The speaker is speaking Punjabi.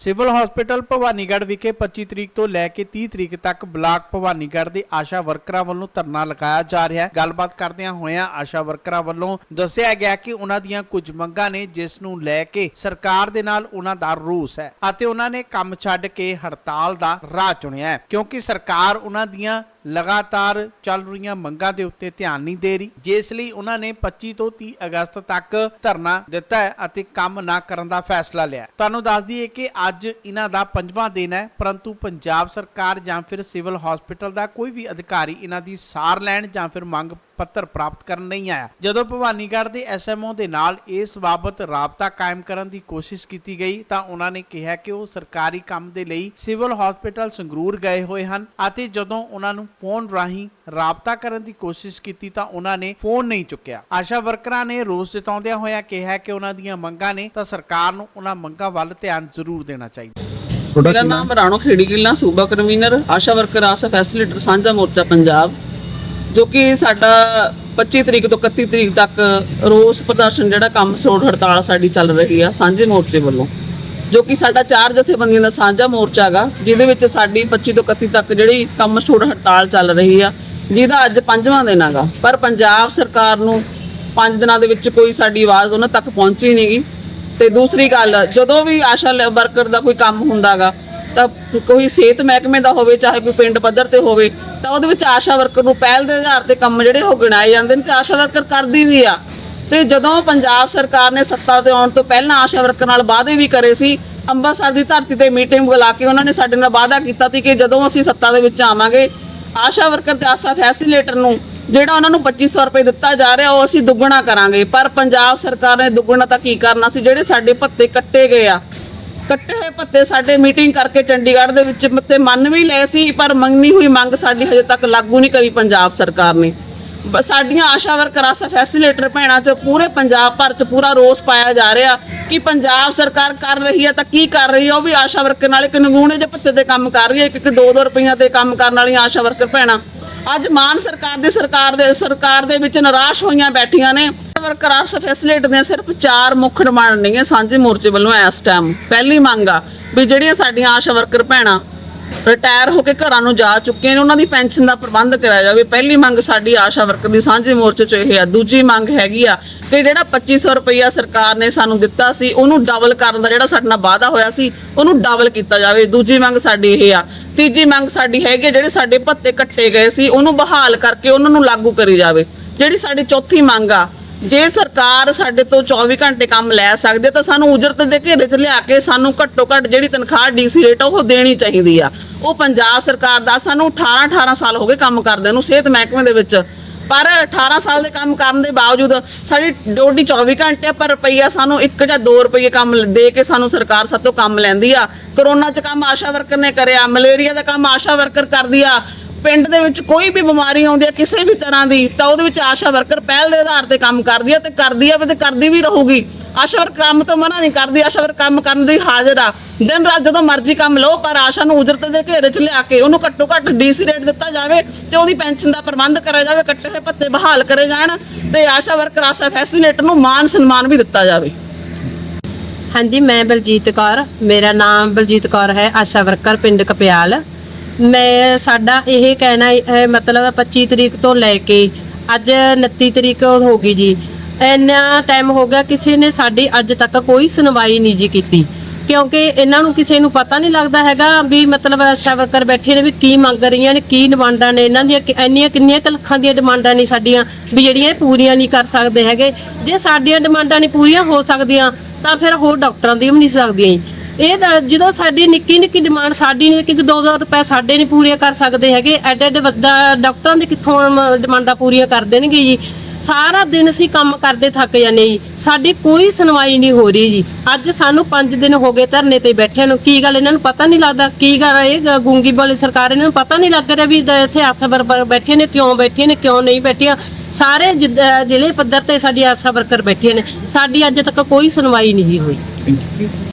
ਸਿਵਲ ਹਸਪੀਟਲ ਭਵਾਨੀਗੜ੍ਹ ਵਿਖੇ 25 ਤਰੀਕ ਤੋਂ ਲੈ ਕੇ 30 ਤਰੀਕ ਤੱਕ ਬਲਾਕ ਭਵਾਨੀਗੜ੍ਹ ਦੇ ਆਸ਼ਾ ਵਰਕਰਾਂ ਵੱਲੋਂ ਧਰਨਾ ਲਗਾਇਆ ਜਾ ਰਿਹਾ ਹੈ। ਗੱਲਬਾਤ ਕਰਦਿਆਂ ਹੋਇਆਂ ਆਸ਼ਾ ਵਰਕਰਾਂ ਵੱਲੋਂ ਦੱਸਿਆ ਗਿਆ ਕਿ ਉਹਨਾਂ ਦੀਆਂ ਕੁਝ ਮੰਗਾਂ ਨੇ, ਜਿਸ ਨੂੰ ਲੈ ਕੇ ਸਰਕਾਰ ਦੇ ਨਾਲ ਉਹਨਾਂ ਦਾ ਰੋਸ ਹੈ ਅਤੇ ਉਹਨਾਂ ਨੇ ਕੰਮ ਛੱਡ ਕੇ ਹੜਤਾਲ ਦਾ ਰਾਹ ਚੁਣਿਆ ਹੈ। ਕਿਉਂਕਿ ਸਰਕਾਰ ਉਹਨਾਂ ਦੀਆਂ ਲਗਾਤਾਰ ਚੱਲ ਰਹੀਆਂ ਮੰਗਾਂ ਦੇ ਉੱਤੇ ਧਿਆਨ ਨਹੀਂ ਦੇ ਰਹੀ। ਜਿਸ ਲਈ ਉਹਨਾਂ ਨੇ 25 ਤੋਂ 30 ਅਗਸਤ ਤੱਕ ਧਰਨਾ ਦਿੱਤਾ ਹੈ ਅਤੇ ਕੰਮ ਨਾ ਕਰਨ ਦਾ ਫੈਸਲਾ ਲਿਆ ਤੁਹਾਨੂੰ ਦੱਸ ਦਈਏ ਕਿ ਅੱਜ ਇਹਨਾਂ ਦਾ ਪੰਜਵਾਂ ਦਿਨ ਹੈ, ਪਰੰਤੂ ਪੰਜਾਬ ਸਰਕਾਰ ਜਾਂ ਫਿਰ ਸਿਵਲ ਹਸਪੀਟਲ ਦਾ ਕੋਈ ਵੀ ਅਧਿਕਾਰੀ ਇਹਨਾਂ ਦੀ ਸਾਰ ਲੈਣ ਜਾਂ ਫਿਰ ਮੰਗ ਪੱਤਰ ਪ੍ਰਾਪਤ ਕਰਨ ਨਹੀਂ ਆਇਆ। ਜਦੋਂ ਭਵਾਨੀਗੜ੍ਹ ਦੇ ਐਸਐਮਓ ਦੇ ਨਾਲ ਇਸ ਬਾਬਤ ਰਾਬਤਾ ਕਾਇਮ ਕਰਨ ਦੀ ਕੋਸ਼ਿਸ਼ ਕੀਤੀ ਗਈ ਤਾਂ ਉਹਨਾਂ ਨੇ ਕਿਹਾ ਕਿ ਉਹ ਸਰਕਾਰੀ ਕੰਮ ਦੇ ਲਈ ਸਿਵਲ ਹਸਪੀਟਲ ਸੰਗਰੂਰ ਗਏ ਹੋਏ ਹਨ ਅਤੇ ਜਦੋਂ ਉਹਨਾਂ ਨੂੰ ਫੋਨ ਰਾਹੀਂ ਰਾਬਤਾ ਕਰਨ ਦੀ ਕੋਸ਼ਿਸ਼ ਕੀਤੀ ਤਾਂ ਉਹਨਾਂ ਨੇ ਫੋਨ ਨਹੀਂ ਚੁੱਕਿਆ। ਆਸ਼ਾ ਵਰਕਰਾਂ ਨੇ ਰੋਸ ਜਤਾਉਂਦਿਆਂ ਹੋਇਆ ਕਿਹਾ ਕਿ ਉਹਨਾਂ ਦੀਆਂ ਮੰਗਾਂ ਨੇ ਤਾਂ ਸਰਕਾਰ ਨੂੰ ਉਹਨਾਂ ਮੰਗਾਂ ਵੱਲ ਧਿਆਨ ਜ਼ਰੂਰ ਦੇਣਾ ਚਾਹੀਦਾ। ਮੇਰਾ ਨਾਮ ਰਾਣੋ ਖੇੜੀ ਗਿੱਲਾ ਸੂਬਾ ਕਨਵੀਨਰ ਆਸ਼ਾ ਵਰਕਰ ਆਸਾ ਫੈਸਿਲਿਟਰ ਸਾਂਝਾ ਮੋਰਚਾ ਪੰਜਾਬ। ਜੋ ਕਿ ਸਾਡਾ 25 ਤਰੀਕ ਤੋਂ 31 ਤਰੀਕ ਤੱਕ ਰੋਸ ਪ੍ਰਦਰਸ਼ਨ ਜਿਹੜਾ ਕੰਮ ਛੋੜ ਹੜਤਾਲ ਸਾਡੀ ਚੱਲ ਰਹੀ ਆ ਸਾਂਝੇ ਮੋਰਚੇ ਵੱਲੋਂ, ਜੋ ਕਿ ਸਾਡਾ ਚਾਰ ਜਥੇਬੰਦੀਆਂ ਦਾ ਸਾਂਝਾ ਮੋਰਚਾ ਹੈਗਾ ਜਿਹਦੇ ਵਿੱਚ ਸਾਡੀ 25 ਤੋਂ 31 ਤੱਕ ਜਿਹੜੀ ਕੰਮ ਛੋੜ ਹੜਤਾਲ ਚੱਲ ਰਹੀ ਆ, ਜਿਹਦਾ ਅੱਜ ਪੰਜਵਾਂ ਦਿਨ ਹੈਗਾ। ਪਰ ਪੰਜਾਬ ਸਰਕਾਰ ਨੂੰ ਪੰਜ ਦਿਨਾਂ ਦੇ ਵਿੱਚ ਕੋਈ ਸਾਡੀ ਆਵਾਜ਼ ਉਹਨਾਂ ਤੱਕ ਪਹੁੰਚੀ ਨਹੀਂਗੀ ਤੇ ਦੂਸਰੀ ਗੱਲ, ਜਦੋਂ ਵੀ ਆਸ਼ਾ ਲੈ- ਵਰਕਰ ਦਾ ਕੋਈ ਕੰਮ ਹੁੰਦਾਗਾ ਤਾਂ ਕੋਈ ਸਿਹਤ ਮਹਿਕਮੇ ਦਾ ਹੋਵੇ, ਚਾਹੇ ਕੋਈ ਪਿੰਡ ਪੱਧਰ ਤੇ ਹੋਵੇ, ਤਾਂ ਉਹਦੇ ਵਿੱਚ ਆਸ਼ਾ ਵਰਕਰ ਨੂੰ ਪਹਿਲ ਦੇ ਆਧਾਰ ਤੇ ਕੰਮ ਜਿਹੜੇ ਉਹ ਗਿਣਾਏ ਜਾਂਦੇ ਨੇ ਤੇ ਆਸ਼ਾ ਵਰਕਰ ਕਰਦੀ ਵੀ ਆ। ਤੇ ਜਦੋਂ ਪੰਜਾਬ ਸਰਕਾਰ ਨੇ ਸੱਤਾ ਤੇ ਆਉਣ ਤੋਂ ਪਹਿਲਾਂ ਆਸ਼ਾ ਵਰਕਰ ਨਾਲ ਵਾਅਦੇ ਵੀ ਕਰੇ ਸੀ ਅੰਮ੍ਰਿਤਸਰ ਦੀ ਧਰਤੀ ਤੇ ਮੀਟਿੰਗ ਬੁਲਾ ਕੇ ਉਹਨਾਂ ਨੇ ਸਾਡੇ ਨਾਲ ਵਾਅਦਾ ਕੀਤਾ ਸੀ ਕਿ ਜਦੋਂ ਅਸੀਂ ਸੱਤਾ ਦੇ ਵਿੱਚ ਆਵਾਂਗੇ, ਆਸ਼ਾ ਵਰਕਰ ਤੇ ਆਸਾ ਫੈਸਿਲੇਟਰ ਨੂੰ ਜਿਹੜਾ ਉਹਨਾਂ ਨੂੰ 2500 ਰੁਪਏ ਦਿੱਤਾ ਜਾ ਰਿਹਾ, ਉਹ ਅਸੀਂ ਦੁੱਗਣਾ ਕਰਾਂਗੇ। ਪਰ ਪੰਜਾਬ ਸਰਕਾਰ ਨੇ ਦੁੱਗਣਾ ਤਾਂ ਕੀ ਕਰਨਾ ਸੀ, ਜਿਹੜੇ ਸਾਡੇ ਭੱਤੇ ਕੱਟੇ ਗਏ ਆ ਕੱਟੇ ਹੋਏ ਭੱਤੇ ਸਾਡੇ ਮੀਟਿੰਗ ਕਰਕੇ ਚੰਡੀਗੜ੍ਹ ਦੇ ਵਿੱਚ ਤੇ ਮੰਨ ਵੀ ਲਏ ਸੀ, ਪਰ ਮੰਗਣੀ ਹੋਈ ਮੰਗ ਸਾਡੀ ਹਜੇ ਤੱਕ ਲਾਗੂ ਨਹੀਂ ਕਰੀ ਪੰਜਾਬ ਸਰਕਾਰ ਨੇ। ਸਾਡੀਆਂ ਆਸ਼ਾ ਵਰਕਰ ਆਸਾ ਫੈਸਿਲੇਟਰ ਭੈਣਾਂ 'ਚ ਪੂਰੇ ਪੰਜਾਬ ਭਰ 'ਚ ਪੂਰਾ ਰੋਸ ਪਾਇਆ ਜਾ ਰਿਹਾ ਕਿ ਪੰਜਾਬ ਸਰਕਾਰ ਕਰ ਰਹੀ ਹੈ ਤਾਂ ਕੀ ਕਰ ਰਹੀ ਹੈ? ਉਹ ਵੀ ਆਸ਼ਾ ਵਰਕਰ ਨਾਲ ਇੱਕ ਨਗੂਣੇ ਜਿਹੇ ਭੱਤੇ ਤੇ ਕੰਮ ਕਰ ਰਹੀ ਹੈ ਇੱਕ ਇੱਕ 2-2 ਰੁਪਈਆ ਤੇ ਕੰਮ ਕਰਨ ਵਾਲੀਆਂ ਆਸ਼ਾ ਵਰਕਰ ਭੈਣਾਂ। ਅੱਜ ਮਾਨ ਸਰਕਾਰ ਦੀ ਸਰਕਾਰ ਦੇ ਸਰਕਾਰ ਦੇ ਵਿੱਚ ਨਿਰਾਸ਼ ਹੋਈਆਂ ਬੈਠੀਆਂ ਨੇ। ਵਰਕਰ ਆਰਸ ਫੈਸਿਲਿਟੀ ਦੀਆਂ ਸਿਰਫ ਚਾਰ ਮੁੱਖ ਡਿਮਾਂਡ ਨੇਗੀਆਂ ਸਾਂਝੇ ਮੋਰਚੇ ਵੱਲੋਂ ਇਸ ਟਾਈਮ ਪਹਿਲੀ ਮੰਗ ਆ ਵੀ ਜਿਹੜੀਆਂ ਸਾਡੀਆਂ ਆਸ਼ਾ ਵਰਕਰ ਭੈਣਾਂ ਰਿਟਾਇਰ ਹੋ ਕੇ ਘਰਾਂ ਨੂੰ ਜਾ ਚੁੱਕੇ ਨੇ ਉਹਨਾਂ ਦੀ ਪੈਨਸ਼ਨ ਦਾ ਪ੍ਰਬੰਧ ਕਰਾਇਆ ਜਾਵੇ। ਪਹਿਲੀ ਮੰਗ ਸਾਡੀ ਆਸ਼ਾ ਵਰਕਰ ਦੀ ਸਾਂਝੇ ਮੋਰਚੇ 'ਚ ਇਹ ਆ। ਦੂਜੀ ਮੰਗ ਹੈਗੀ ਆ ਕਿ ਜਿਹੜਾ 2500 ਰੁਪਈਆ ਸਰਕਾਰ ਨੇ ਸਾਨੂੰ ਦਿੱਤਾ ਸੀ ਉਹਨੂੰ ਡਬਲ ਕਰਨ ਦਾ ਜਿਹੜਾ ਸਾਡੇ ਨਾਲ ਵਾਅਦਾ ਹੋਇਆ ਸੀ ਉਹਨੂੰ ਡਬਲ ਕੀਤਾ ਜਾਵੇ। ਦੂਜੀ ਮੰਗ ਸਾਡੀ ਇਹ ਆ। ਤੀਜੀ ਮੰਗ ਸਾਡੀ ਹੈਗੀ ਆ, ਜਿਹੜੇ ਸਾਡੇ ਭੱਤੇ ਕੱਟੇ ਗਏ ਸੀ ਉਹਨੂੰ ਬਹਾਲ ਕਰਕੇ ਉਹਨਾਂ ਨੂੰ ਲਾਗੂ ਕਰੀ ਜਾਵੇ। ਜਿਹੜੀ ਸਾਡੀ ਚੌਥੀ ਮੰਗ ਆ ਜੇ ਸਰਕਾਰ ਸਾਡੇ ਤੋਂ 24 ਘੰਟੇ ਕੰਮ ਲੈ ਸਕਦੇ ਤਾਂ ਸਾਨੂੰ ਉਜਰਤ ਦੇ ਘੇਰੇ 'ਚ ਲਿਆ ਕੇ ਸਾਨੂੰ ਘੱਟੋ ਘੱਟ ਜਿਹੜੀ ਤਨਖਾਹ ਡੀਸੀ ਰੇਟ ਆ, ਉਹ ਦੇਣੀ ਚਾਹੀਦੀ ਆ। ਉਹ ਪੰਜਾਬ ਸਰਕਾਰ ਦਾ ਸਾਨੂੰ 18 18 ਸਾਲ ਹੋ ਗਏ ਕੰਮ ਕਰਦੇ ਨੂੰ ਸਿਹਤ ਮਹਿਕਮੇ ਦੇ ਵਿੱਚ। ਪਰ 18 ਸਾਲ ਦੇ ਕੰਮ ਕਰਨ ਦੇ ਬਾਵਜੂਦ ਸਾਡੀ ਡਿਊਟੀ 24 ਘੰਟੇ ਪਰ ਰੁਪਈਆ ਸਾਨੂੰ 1 ਜਾਂ 2 ਰੁਪਈਏ ਕੰਮ ਦੇ ਕੇ ਸਾਨੂੰ ਸਰਕਾਰ ਸਾਤੋਂ ਕੰਮ ਲੈਂਦੀ ਆ। ਕਰੋਨਾ 'ਚ ਕੰਮ ਆਸ਼ਾ ਵਰਕਰ ਨੇ ਕਰਿਆ, ਮਲੇਰੀਆ ਦਾ ਕੰਮ ਆਸ਼ਾ ਵਰਕਰ ਕਰਦੀ ਆ। ਪਿੰਡ ਦੇ ਵਿੱਚ ਕੋਈ ਵੀ ਬਿਮਾਰੀ ਆਉਂਦੀ ਹੈ ਕਿਸੇ ਵੀ ਤਰ੍ਹਾਂ ਦੀ, ਤਾਂ ਉਹਦੇ ਵਿੱਚ ਆਸ਼ਾ ਵਰਕਰ ਪਹਿਲ ਦੇ ਆਧਾਰ ਤੇ ਕੰਮ ਕਰਦੀ ਹੈ ਤੇ ਕਰਦੀ ਹੈ ਤੇ ਕਰਦੀ ਵੀ ਰਹੂਗੀ। ਆਸ਼ਾ ਵਰਕਰ ਕੰਮ ਤੋਂ ਮਨਾ ਨਹੀਂ ਕਰਦੀ, ਆਸ਼ਾ ਵਰਕਰ ਕੰਮ ਕਰਨ ਦੀ ਹਾਜ਼ਰ ਆ। ਦਿਨ ਰਾਤ ਜਦੋਂ ਮਰਜ਼ੀ ਕੰਮ ਲਓ, ਪਰ ਆਸ਼ਾ ਨੂੰ ਉਜਰਤ ਦੇ ਘੇਰੇ 'ਚ ਲਿਆ ਕੇ ਉਹਨੂੰ ਘੱਟੋ ਘੱਟ ਡੀਸੀ ਰੇਟ ਦਿੱਤਾ ਜਾਵੇ ਤੇ ਉਹਦੀ ਪੈਨਸ਼ਨ ਦਾ ਪ੍ਰਬੰਧ ਕਰਿਆ ਜਾਵੇ, ਕੱਟੇ ਹੋਏ ਭੱਤੇ ਬਹਾਲ ਕਰੇ ਜਾਣ ਤੇ ਆਸ਼ਾ ਵਰਕਰ, ਆਸ਼ਾ ਫੈਸਿਲੇਟਰ ਨੂੰ ਮਾਨ ਸਨਮਾਨ ਵੀ ਦਿੱਤਾ ਜਾਵੇ। ਹਾਂਜੀ, ਮੈਂ ਬਲਜੀਤ ਕੌਰ, ਮੇਰਾ ਨਾਮ ਬਲਜੀਤ ਕੌਰ ਹੈ, ਆਸ਼ਾ ਵਰਕਰ, ਪਿੰਡ ਕਪਿਆਲ। ਮੈਂ ਸਾਡਾ ਇਹ ਕਹਿਣਾ ਹੈ ਮਤਲਬ 25 ਤਰੀਕ ਤੋਂ ਲੈ ਕੇ ਅੱਜ 29 ਤਰੀਕ ਹੋ ਗਈ ਜੀ। ਇੰਨਾ ਟਾਈਮ ਹੋ ਗਿਆ, ਕਿਸੇ ਨੇ ਸਾਡੀ ਅੱਜ ਤੱਕ ਕੋਈ ਸੁਣਵਾਈ ਨਹੀਂ ਜੀ ਕੀਤੀ। ਕਿਉਂਕਿ ਇਹਨਾਂ ਨੂੰ ਕਿਸੇ ਨੂੰ ਪਤਾ ਨਹੀਂ ਲੱਗਦਾ ਹੈਗਾ ਵੀ ਮਤਲਬ ਆਸ਼ਾ ਵਰਕਰ ਬੈਠੇ ਨੇ ਵੀ ਕੀ ਮੰਗ ਰਹੀਆਂ ਨੇ, ਕੀ ਡਿਮਾਂਡਾਂ ਨੇ। ਇਹਨਾਂ ਦੀਆਂ ਕਿ- ਇੰਨੀਆਂ ਕਿੰਨੀਆਂ ਕੁ ਲੱਖਾਂ ਦੀਆਂ ਡਿਮਾਂਡਾਂ ਨੇ ਸਾਡੀਆਂ ਵੀ ਜਿਹੜੀਆਂ ਇਹ ਪੂਰੀਆਂ ਨਹੀਂ ਕਰ ਸਕਦੇ ਹੈਗੇ। ਜੇ ਸਾਡੀਆਂ ਡਿਮਾਂਡਾਂ ਨਹੀਂ ਪੂਰੀਆਂ ਹੋ ਸਕਦੀਆਂ, ਤਾਂ ਫਿਰ ਹੋਰ ਡਾਕਟਰਾਂ ਦੀ ਵੀ ਨਹੀਂ ਸਕਦੀਆਂ ਜੀ। ਇਹ ਤਾਂ ਜਦੋਂ ਸਾਡੀ ਨਿੱਕੀ ਨਿੱਕੀ ਡਿਮਾਂਡ ਸਾਡੀ ਨਹੀਂ ਕਿ ਇੱਕ 2-2 ਰੁਪਏ ਸਾਡੇ ਨਹੀਂ ਪੂਰੀਆਂ ਕਰ ਸਕਦੇ ਹੈਗੇ। ਐਡੇ ਐਡੇ ਵੱਡਾ ਡਾਕਟਰਾਂ ਦੀ ਕਿੱਥੋਂ ਮ- ਡਿਮਾਂਡਾਂ ਪੂਰੀਆਂ ਕਰ ਦੇਣਗੇ ਜੀ? ਸਾਰਾ ਦਿਨ ਅਸੀਂ ਕੰਮ ਕਰਦੇ ਥੱਕ ਜਾਂਦੇ ਜੀ। ਸਾਡੀ ਕੋਈ ਸੁਣਵਾਈ ਨਹੀਂ ਹੋ ਰਹੀ ਜੀ। ਅੱਜ ਸਾਨੂੰ 5 ਦਿਨ ਹੋ ਗਏ ਧਰਨੇ ਤੇ ਬੈਠਿਆਂ ਨੂੰ। ਕੀ ਗੱਲ ਇਹਨਾਂ ਨੂੰ ਪਤਾ ਨਹੀਂ ਲੱਗਦਾ? ਕੀ ਗੱਲ ਇਹ ਗ- ਗੂੰਗੀ ਵਾਲੀ ਸਰਕਾਰ ਇਹਨਾਂ ਨੂੰ ਪਤਾ ਨਹੀਂ ਲੱਗ ਰਿਹਾ ਵੀ ਦ- ਇੱਥੇ ਆਸਾ ਵਰਕਰ ਬੈਠੇ ਨੇ, ਕਿਉਂ ਬੈਠੇ ਨੇ, ਕਿਉਂ ਨਹੀਂ ਬੈਠੀਆਂ? ਸਾਰੇ ਜਿੱਦ- ਅਹ ਜ਼ਿਲ੍ਹੇ ਪੱਧਰ ਤੇ ਸਾਡੀ ਆਸਾ ਵਰਕਰ ਬੈਠੇ ਨੇ। ਸਾਡੀ ਅੱਜ ਤੱਕ ਕੋਈ ਸੁਣਵਾਈ ਨਹੀਂ ਜੀ ਹੋਈ।